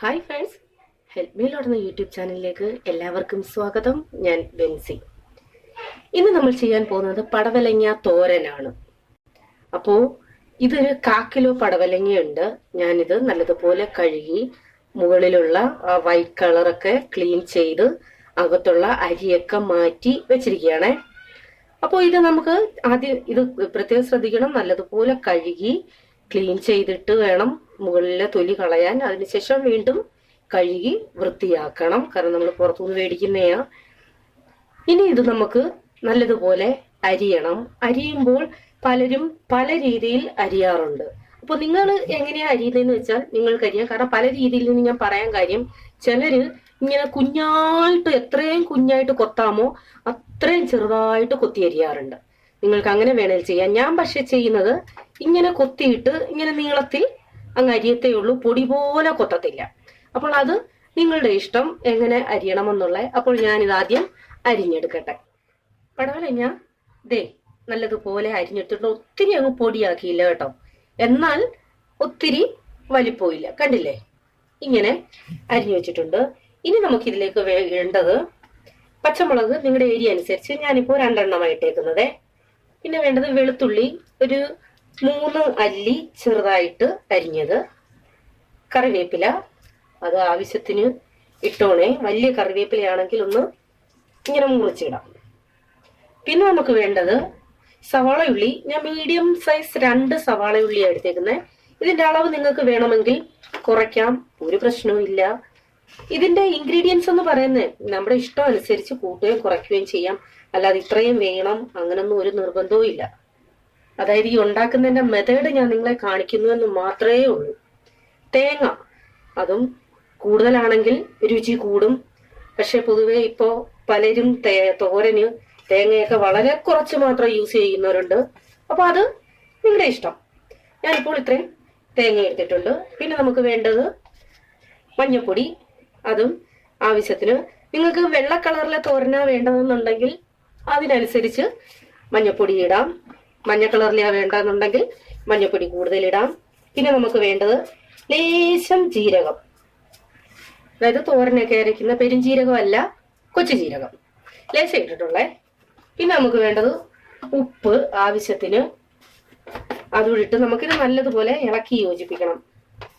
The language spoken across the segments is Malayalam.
ഹായ് ഫ്രണ്ട്സ് ഹെൽപ്പ് മീ ലോടുന്ന യൂട്യൂബ് ചാനലിലേക്ക് എല്ലാവർക്കും സ്വാഗതം. ഞാൻ ബെൻസി. ഇന്ന് നമ്മൾ ചെയ്യാൻ പോകുന്നത് പടവലങ്ങ തോരനാണ്. അപ്പോൾ ഇതൊരു കാക്കിലോ പടവലങ്ങയുണ്ട്. ഞാനിത് നല്ലതുപോലെ കഴുകി മുകളിലുള്ള ആ വൈറ്റ് കളറൊക്കെ ക്ലീൻ ചെയ്ത് അകത്തുള്ള അരിയൊക്കെ മാറ്റി വെച്ചിരിക്കുകയാണേ. അപ്പോൾ ഇത് നമുക്ക് ആദ്യം ഇത് പ്രത്യേകം ശ്രദ്ധിക്കണം. നല്ലതുപോലെ കഴുകി ക്ലീൻ ചെയ്തിട്ട് വേണം മുകളിലെ തൊലി കളയാൻ അതിനുശേഷം വീണ്ടും കഴുകി വൃത്തിയാക്കണം. കാരണം നമ്മൾ പുറത്തുനിന്ന് മേടിക്കുന്നതാണ് ഇനി ഇത് നമുക്ക് നല്ലതുപോലെ അരിയണം. അരിയുമ്പോൾ പലരും പല രീതിയിൽ അരിയാറുണ്ട്. അപ്പൊ നിങ്ങൾ എങ്ങനെയാ അരിയുന്നതെന്ന് വെച്ചാൽ നിങ്ങൾക്ക് അരിയാം. കാരണം പല രീതിയിൽ നിന്ന് ഞാൻ പറയാൻ കാര്യം ചിലര് ഇങ്ങനെ കുഞ്ഞായിട്ട് എത്രയും കുഞ്ഞായിട്ട് കൊത്താമോ അത്രയും ചെറുതായിട്ട് കൊത്തി അരിയാറുണ്ട്. നിങ്ങൾക്ക് അങ്ങനെ വേണേൽ ചെയ്യാം. ഞാൻ പക്ഷെ ചെയ്യുന്നത് ഇങ്ങനെ കൊത്തിയിട്ട് ഇങ്ങനെ നീളത്തിൽ അങ്ങ് അരിയത്തേ ഉള്ളൂ. പൊടി പോലെ കൊത്തത്തില്ല. അപ്പോൾ അത് നിങ്ങളുടെ ഇഷ്ടം എങ്ങനെ അരിയണമെന്നുള്ള. അപ്പോൾ ഞാനിത് ആദ്യം അരിഞ്ഞെടുക്കട്ടെ. ഞാൻ ദേ നല്ലതുപോലെ അരിഞ്ഞെടുത്തിട്ട് ഒത്തിരി അങ്ങ് പൊടിയാക്കിയില്ല കേട്ടോ. എന്നാൽ ഒത്തിരി വലിപ്പോയില്ല. കണ്ടില്ലേ? ഇങ്ങനെ അരിഞ്ഞു വെച്ചിട്ടുണ്ട്. ഇനി നമുക്ക് ഇതിലേക്ക് വേണ്ടത് പച്ചമുളക് നിങ്ങളുടെ ഏരിയ അനുസരിച്ച് ഞാനിപ്പോൾ രണ്ടെണ്ണമായിട്ടേക്കുന്നത്. പിന്നെ വേണ്ടത് വെളുത്തുള്ളി ഒരു മൂന്ന് അല്ലി ചെറുതായിട്ട് അരിഞ്ഞത്. കറിവേപ്പില. അത് ആവശ്യത്തിന് ഇട്ടോണേ. വലിയ കറിവേപ്പിലയാണെങ്കിൽ ഒന്ന് ഇങ്ങനെ മുറിച്ചിടാം. പിന്നെ നമുക്ക് വേണ്ടത് സവാള ഉള്ളി. ഞാൻ മീഡിയം സൈസ് രണ്ട് സവാള ഉള്ളിയാണ് എടുത്തേക്കുന്നത് ഇതിന്റെ അളവ് നിങ്ങൾക്ക് വേണമെങ്കിൽ കുറയ്ക്കാം. ഒരു പ്രശ്നവും ഇല്ല. ഇതിന്റെ ഇൻഗ്രീഡിയൻസ് എന്ന് പറയുന്നത് നമ്മുടെ ഇഷ്ടം അനുസരിച്ച് കൂട്ടുകയും കുറയ്ക്കുകയും ചെയ്യാം. അല്ലാതെ ഇത്രയും വേണം. അങ്ങനൊന്നും ഒരു നിർബന്ധവും ഇല്ല. അതായത് ഈ ഉണ്ടാക്കുന്നതിന്റെ മെത്തേഡ് ഞാൻ നിങ്ങളെ കാണിക്കുന്നു എന്ന് മാത്രമേ ഉള്ളൂ. തേങ്ങ അതും കൂടുതലാണെങ്കിൽ രുചി കൂടും. പക്ഷെ പൊതുവെ ഇപ്പോ പലരും തേ- തോരന് തേങ്ങയൊക്കെ വളരെ കുറച്ച് മാത്രം യൂസ് ചെയ്യുന്നവരുണ്ട്. അപ്പൊ അത് നിങ്ങളുടെ ഇഷ്ടം. ഞാനിപ്പോൾ ഇത്രയും തേങ്ങ എടുത്തിട്ടുണ്ട്. പിന്നെ നമുക്ക് വേണ്ടത് മഞ്ഞപ്പൊടി അതും ആവശ്യത്തിന്. നിങ്ങൾക്ക് വെള്ള കളറിലെ തോരനാ വേണ്ടതെന്നുണ്ടെങ്കിൽ അതിനനുസരിച്ച് മഞ്ഞപ്പൊടി ഇടാം. മഞ്ഞ കളറിലാണ് വേണ്ടെന്നുണ്ടെങ്കിൽ മഞ്ഞപ്പൊടി കൂടുതൽ ഇടാം. പിന്നെ നമുക്ക് വേണ്ടത് ലേശം ജീരകം. അതായത് തോരനൊക്കെ അരയ്ക്കുന്ന പെരുംജീരകമല്ല കൊച്ചു ജീരകം. ലേശം ഇട്ടിട്ടുള്ളേ. പിന്നെ നമുക്ക് വേണ്ടത് ഉപ്പ് ആവശ്യത്തിന്. അതുകൂടി നമുക്കിത് നല്ലതുപോലെ ഇളക്കി യോജിപ്പിക്കണം.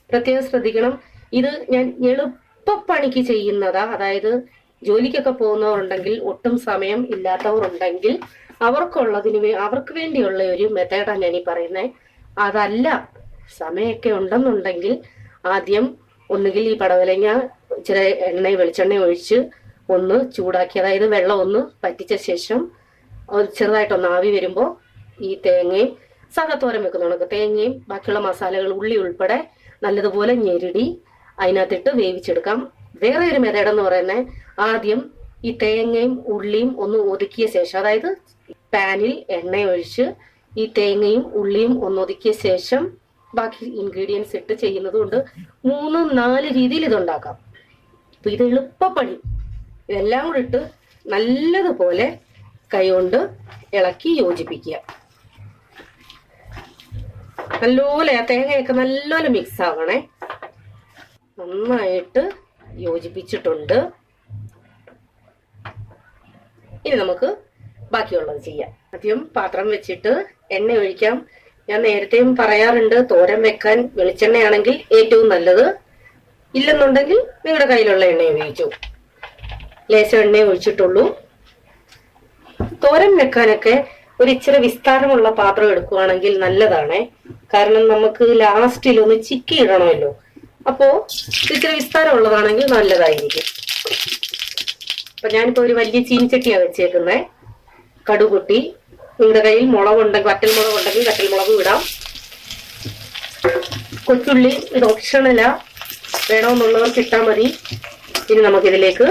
പ്രത്യേകം ശ്രദ്ധിക്കണം. ഇത് ഞാൻ എളുപ്പപ്പണിക്ക് ചെയ്യുന്നതാ. അതായത് ജോലിക്കൊക്കെ പോകുന്നവരുണ്ടെങ്കിൽ ഒട്ടും സമയം ഇല്ലാത്തവർ ഉണ്ടെങ്കിൽ അവർക്കുള്ളതിന് അവർക്ക് വേണ്ടിയുള്ള ഒരു മെത്തേഡാണ് ഞാൻ ഈ പറയുന്നത് അതല്ല സമയമൊക്കെ ഉണ്ടെന്നുണ്ടെങ്കിൽ ആദ്യം ഒന്നുകിൽ ഈ പടവലങ്ങ ഇച്ചിരി എണ്ണ വെളിച്ചെണ്ണ ഒഴിച്ച് ഒന്ന് ചൂടാക്കി അതായത് വെള്ളം ഒന്ന് പറ്റിച്ച ശേഷം ചെറുതായിട്ടൊന്ന് ആവി വരുമ്പോൾ ഈ തേങ്ങയും സകത്തോരം വെക്കുന്ന കണക്ക് തേങ്ങയും ബാക്കിയുള്ള മസാലകൾ ഉള്ളി ഉൾപ്പെടെ നല്ലതുപോലെ ഞെരുടി അതിനകത്തിട്ട് വേവിച്ചെടുക്കാം. വേറെ ഒരു മെത്തേഡ് എന്ന് പറയുന്നത് ആദ്യം ഈ തേങ്ങയും ഉള്ളിയും ഒന്ന് ഒതുക്കിയ ശേഷം അതായത് പാനിൽ എണ്ണ ഒഴിച്ച് ഈ തേങ്ങയും ഉള്ളിയും ഒന്ന് ഒതുക്കിയ ശേഷം ബാക്കി ഇൻഗ്രീഡിയൻസ് ഇട്ട് ചെയ്യുന്നത് കൊണ്ട് മൂന്ന് നാല് രീതിയിൽ ഇത് ഉണ്ടാക്കാം അപ്പൊ ഇത് എളുപ്പപ്പണി. ഇതെല്ലാം കൂടി ഇട്ട് നല്ലതുപോലെ കൈകൊണ്ട് ഇളക്കി യോജിപ്പിക്കുക. നല്ലപോലെ തേങ്ങയൊക്കെ നല്ലപോലെ മിക്സ് ആവണേ. നന്നായിട്ട് യോജിപ്പിച്ചിട്ടുണ്ട്. ഇനി നമുക്ക് ബാക്കിയുള്ളത് ചെയ്യാം. ആദ്യം പാത്രം വെച്ചിട്ട് എണ്ണ ഒഴിക്കാം. ഞാൻ നേരത്തെയും പറയാറുണ്ട് തോരൻ വെക്കാൻ വെളിച്ചെണ്ണയാണെങ്കിൽ ഏറ്റവും നല്ലത്. ഇല്ലെന്നുണ്ടെങ്കിൽ നിങ്ങളുടെ കയ്യിലുള്ള എണ്ണ ഉപയോഗിച്ചു. ലേശം എണ്ണ ഒഴിച്ചിട്ടുള്ളൂ. തോരൻ വെക്കാനൊക്കെ ഒരു ഇച്ചിരി വിസ്താരമുള്ള പാത്രം എടുക്കുകയാണെങ്കിൽ നല്ലതാണ്. കാരണം നമുക്ക് ലാസ്റ്റിൽ ഒന്ന് ചിക്കി ഇടണമല്ലോ അപ്പോ ഇത്തിരി വിസ്താരം ഉള്ളതാണെങ്കിൽ നല്ലതായിരിക്കും. അപ്പൊ ഞാനിപ്പോ ഒരു വലിയ ചീനിച്ചട്ടിയാണ് വെച്ചേക്കുന്നേ. കടുകുട്ടി. നിങ്ങളുടെ കയ്യിൽ മുളകുണ്ടെങ്കിൽ വറ്റൽ മുളക് ഉണ്ടെങ്കിൽ വറ്റൽ മുളക് ഇടാം. കൊച്ചുള്ളി ഇത് ഓപ്ഷണല വേണമെന്നുള്ളവർക്ക് ഇട്ടാൽ മതി. ഇനി നമുക്കിതിലേക്ക്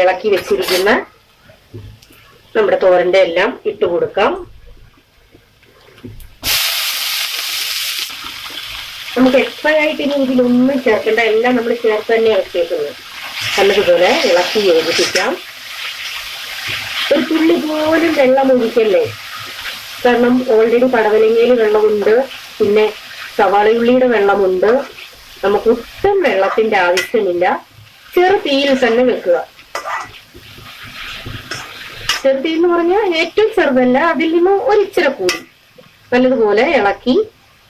ഇളക്കി വെച്ചിരിക്കുന്ന നമ്മുടെ തോരന്റെ എല്ലാം ഇട്ട് കൊടുക്കാം. നമുക്ക് എക്സ്ട്രാ ആയിട്ട് ഇനി ഇതിലൊന്നും ചേർക്കേണ്ട. എല്ലാം നമ്മൾ ചേർത്ത് തന്നെയാണ് വെച്ചേക്കുന്നത് നല്ലതുപോലെ ഇളക്കി യോജിപ്പിക്കാം. ഒരു തുള്ളി പോലും വെള്ളം ഒഴിക്കല്ലേ? കാരണം ഓൾറെഡി പടവലങ്ങയിൽ വെള്ളമുണ്ട്. പിന്നെ സവാളയുള്ളിയുടെ വെള്ളമുണ്ട്. നമുക്ക് ഒട്ടും വെള്ളത്തിന്റെ ആവശ്യമില്ല. ചെറു തീയിൽ തന്നെ വെക്കുക. ചെറുതീ എന്ന് പറഞ്ഞാൽ ഏറ്റവും ചെറുതല്ല. അതിൽ നിന്ന് ഒരിച്ചിര കൂടി. നല്ലതുപോലെ ഇളക്കി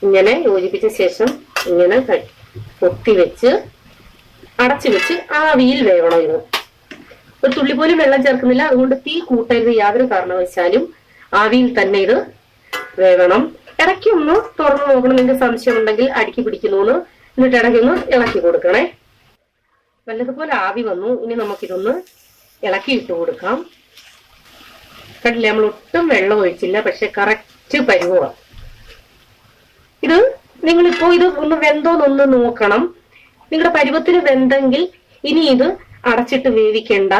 ഇങ്ങനെ യോജിപ്പിച്ച ശേഷം ഇങ്ങനെ പൊത്തി വെച്ച് അടച്ചു വെച്ച് ആവിയിൽ വേവണം ഇത് ഒരു തുള്ളി പോലും വെള്ളം ചേർക്കുന്നില്ല. അതുകൊണ്ട് തീ കൂട്ടരുത് യാതൊരു കാരണവശാലും. ആവിയിൽ തന്നെ ഇത് വേവണം. ഇടയ്ക്ക് ഒന്ന് തുറന്നു നോക്കണം. നിങ്ങൾക്ക് സംശയം ഉണ്ടെങ്കിൽ അടുക്കി പിടിക്കുന്നു എന്നിട്ട് ഇടയ്ക്ക് ഒന്ന് ഇളക്കി കൊടുക്കണേ. നല്ലതുപോലെ ആവി വന്നു. ഇനി നമുക്കിതൊന്ന് ഇളക്കി ഇട്ട് കൊടുക്കാം. കണ്ടില്ലേ? നമ്മൾ ഒട്ടും വെള്ളം ഒഴിച്ചില്ല. പക്ഷെ കറക്റ്റ് പരുവമാണ് ഇത് നിങ്ങൾ ഇപ്പോ ഇത് ഒന്ന് വെന്തോന്നൊന്ന് നോക്കണം. നിങ്ങളുടെ പരുവത്തിന് വെന്തെങ്കിൽ ഇനി ഇത് അടച്ചിട്ട് വേവിക്കണ്ട.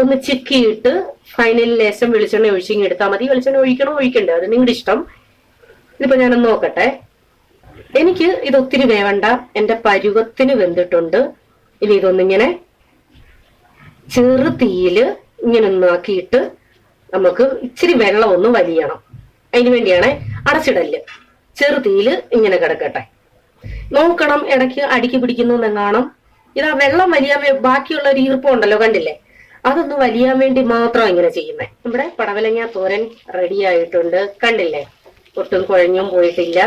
ഒന്ന് ചിക്കിയിട്ട് ഫൈനൽ ലേശം വെളിച്ചെണ്ണ ഒഴിച്ചിങ്ങി എടുത്താൽ മതി. വെളിച്ചെണ്ണ ഒഴിക്കണോ ഒഴിക്കണ്ട? അത് നിങ്ങളുടെ ഇഷ്ടം. ഇതിപ്പോ ഞാനൊന്ന് നോക്കട്ടെ. എനിക്ക് ഇത് ഒത്തിരി വേവണ്ട. എന്റെ പരുവത്തിന് വെന്തിട്ടുണ്ട്. ഇനി ഇതൊന്നിങ്ങനെ ചെറു തീയിൽ ഇങ്ങനെ ഒന്നാക്കിയിട്ട് നമുക്ക് ഇച്ചിരി വെള്ളം ഒന്ന് വലിയണം. അതിനു വേണ്ടിയാണ് അടച്ചിടൽ. ചെറു തീയിൽ ഇങ്ങനെ കിടക്കട്ടെ. നോക്കണം ഇടയ്ക്ക് അടിക്ക് പിടിക്കുന്നു എന്നെങ്ങാണം ഇതാ വെള്ളം വലിയാൻ ബാക്കിയുള്ള ഒരു ഈർപ്പം ഉണ്ടല്ലോ കണ്ടില്ലേ? അതൊന്ന് വലിയാൻ വേണ്ടി മാത്രം ഇങ്ങനെ ചെയ്യുന്നേ. നമ്മുടെ പടവലങ്ങ തോരൻ റെഡി ആയിട്ടുണ്ട്. കണ്ടില്ലേ? ഒട്ടും കുഴഞ്ഞും പോയിട്ടില്ല.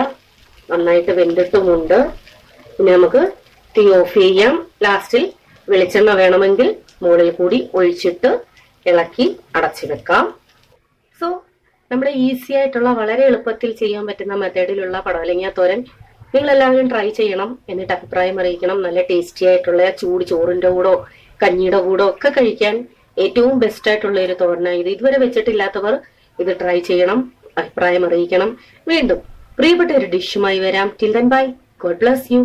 നന്നായിട്ട് വെന്തിട്ടുമുണ്ട്. പിന്നെ നമുക്ക് തീ ഓഫ് ചെയ്യാം. ലാസ്റ്റിൽ വെളിച്ചെണ്ണ വേണമെങ്കിൽ മുകളിൽ കൂടി ഒഴിച്ചിട്ട് ഇളക്കി അടച്ചു വെക്കാം സോ നമ്മുടെ ഈസി ആയിട്ടുള്ള വളരെ എളുപ്പത്തിൽ ചെയ്യാൻ പറ്റുന്ന മെത്തേഡിലുള്ള പടവലങ്ങ തോരൻ. നിങ്ങൾ എല്ലാവരും ട്രൈ ചെയ്യണം എന്നിട്ട് അഭിപ്രായം അറിയിക്കണം. നല്ല ടേസ്റ്റി ആയിട്ടുള്ള ചൂട് ചോറിന്റെ കൂടോ കഞ്ഞിയുടെ കൂടോ ഒക്കെ കഴിക്കാൻ ഏറ്റവും ബെസ്റ്റ് ആയിട്ടുള്ള ഒരു തോരനാണ് ഇത്. ഇതുവരെ വെച്ചിട്ടില്ലാത്തവർ ഇത് ട്രൈ ചെയ്യണം അഭിപ്രായം അറിയിക്കണം. വീണ്ടും പ്രിയപ്പെട്ട ഒരു ഡിഷുമായി വരാം. Till then bye God bless you